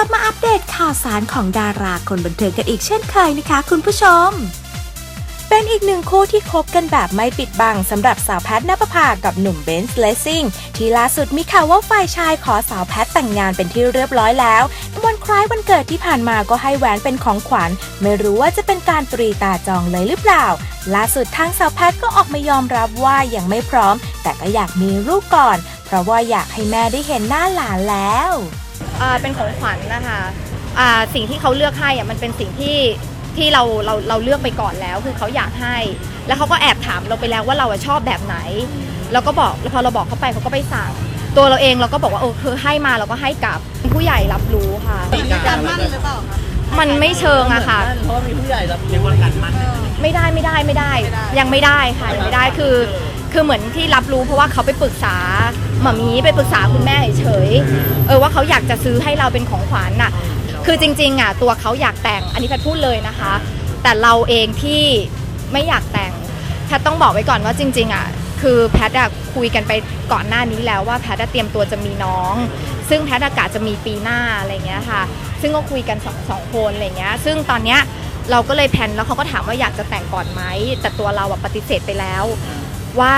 ลับมาอัปเดตข่าวสารของดาราคนบันเทิงกันอีกเช่นเคยนะคะ คุณผู้ชม เป็นอีกหนึ่งคู่ที่คบกันแบบไม่ปิดบังสำหรับสาวแพทณปภากับหนุ่มเบนซ์เลสซิ่งที่ล่าสุดมีข่าวว่าฝ่ายชายขอสาวแพทแต่งงานเป็นที่เรียบร้อยแล้ววันคล้ายวันเกิดที่ผ่านมาก็ให้แหวนเป็นของขวัญ ไม่รู้ว่าจะเป็นการตรีตาจองเลยหรือเปล่าล่าสุดทางสาวแพทก็ออกมายอมรับว่ายังไม่พร้อม แต่ก็อยากมีลูกก่อน เพราะว่าอยากให้แม่ได้เห็นหน้าหลานแล้ว อ่าเป็นของขวัญนะคะอ่าสิ่งที่เขาเลือกให้อะมันเป็นสิ่งที่ที่เราเราเราเลือกไปก่อนแล้ว คือเขาอยากให้ แล้วเขาก็แอบถามเราไปแล้วว่าเราอะชอบแบบไหนเราก็บอกแล้วพอเราบอกเขาไปเขาก็ไปสั่ง ตัวเราเองเราก็บอกว่าเออคือให้มาเราก็ให้กลับผู้ใหญ่รับรู้ค่ะการมั่นหรือเปล่าคะมันไม่เชิงอะค่ะ เพราะว่ามีผู้ใหญ่รับเรียกว่าการมั่นไม่ได้ไม่ได้ไม่ได้ไม่ได้ ยังไม่ได้ค่ะยังไม่ได้คือ คือเหมือนที่รับรู้เพราะว่าเขาไปปรึกษาหมามีไปปรึกษาคุณแม่เฉยๆเออว่าเขาอยากจะซื้อให้เราเป็นของขวัญน่ะ คือจริงๆอะตัวเขาอยากแต่งอันนี้แพทย์พูดเลยนะคะ แต่เราเองที่ไม่อยากแต่งแพทย์ต้องบอกไว้ก่อนว่าจริง ๆอะคือแพทย์อะคุยกันไปก่อนหน้านี้แล้วว่าแพทย์อะเตรียมตัวจะมีน้อง ซึ่งแพทย์อากาศจะมีปีหน้าอะไรเงี้ยค่ะ ซึ่งก็คุยกันสองสองคนอะไรเงี้ย ซึ่งตอนเนี้ยเราก็เลยแพลนแล้วเขาก็ถามว่าอยากจะแต่งก่อนไหมแต่ตัวเราอะปฏิเสธไปแล้ว ว่า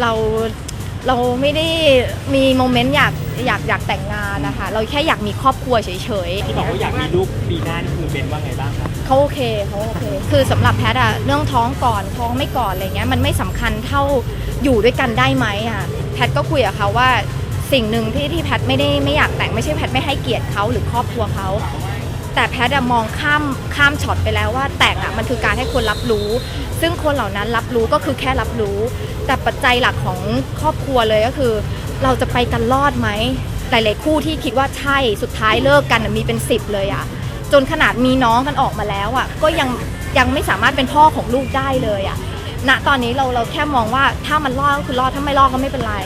เราเราไม่ได้มีโมเมนต์อยากอยากอยากแต่งงานนะคะเราแค่อยากมีครอบครัวเฉยๆ ที่บอกว่าอยากมีลูกปีหน้านี่คือเป็นว่าไงบ้างครับ เขาโอเคเขาโอเค คือสำหรับแพทย์อะเรื่องท้องก่อนท้องไม่ก่อนอะไรเงี้ยมันไม่สำคัญเท่าอยู่ด้วยกันได้ไหมอะแพทย์ก็คุยกับเขาว่าสิ่งหนึ่งที่ที่แพทย์ไม่ได้ไม่อยากแต่งไม่ใช่แพทย์ไม่ให้เกียรติเขาหรือครอบครัวเขา แต่แพทย์อะมองข้ามข้ามช็อตไปแล้วว่า แต่งอะมันคือการให้คนรับรู้ ซึ่งคนเหล่านั้นรับรู้ก็คือแค่รับรู้ แต่ปัจจัยหลักของครอบครัวเลยก็คือ เราจะไปกันรอดไหมหลายๆคู่ที่คิดว่าใช่สุดท้ายเลิกกันมีเป็นสิบเลยอะจนขนาดมีน้องกันออกมาแล้วอะก็ยังยังไม่สามารถเป็นพ่อของลูกได้เลยอะณตอนนี้เราเราแค่มองว่าถ้ามันรอดก็คือรอดถ้าไม่รอดก็ไม่เป็นไร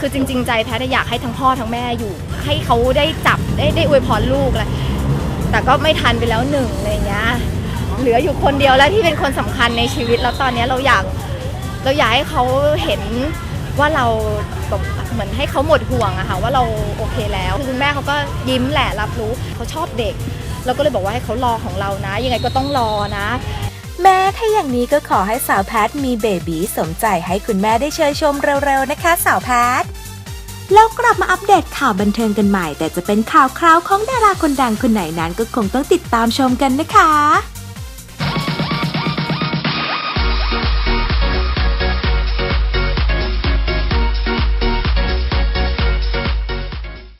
คือจริง ๆ ใจแพทย์อยากให้ทั้งพ่อทั้งแม่อยู่ ให้เขาได้จับได้ได้อวยพรลูกแหละ แต่ก็ไม่ทันไปแล้วหนึ่งอะไรเงี้ยเหลืออยู่คนเดียวแล้วที่เป็นคนสำคัญในชีวิตแล้วตอนนี้เราอยากเราอยากให้เขาเห็นว่าเราเหมือนให้เขาหมดห่วงอะค่ะว่าเราโอเคแล้วคุณแม่เขาก็ยิ้มแหละรับรู้เขาชอบเด็ก เราก็เลยบอกว่าให้เขารอของเรานะ ยังไงก็ต้องรอนะ แม้ถ้าอย่างนี้ก็ขอให้สาวแพทมีเบบีสมใจให้คุณแม่ได้เชยชมเร็วๆนะคะ สาวแพท แล้วกลับมาอัปเดตข่าวบันเทิงกันใหม่ แต่จะเป็นข่าวคราวของดาราคนดังคนไหนนั้นก็คงต้องติดตามชมกันนะคะ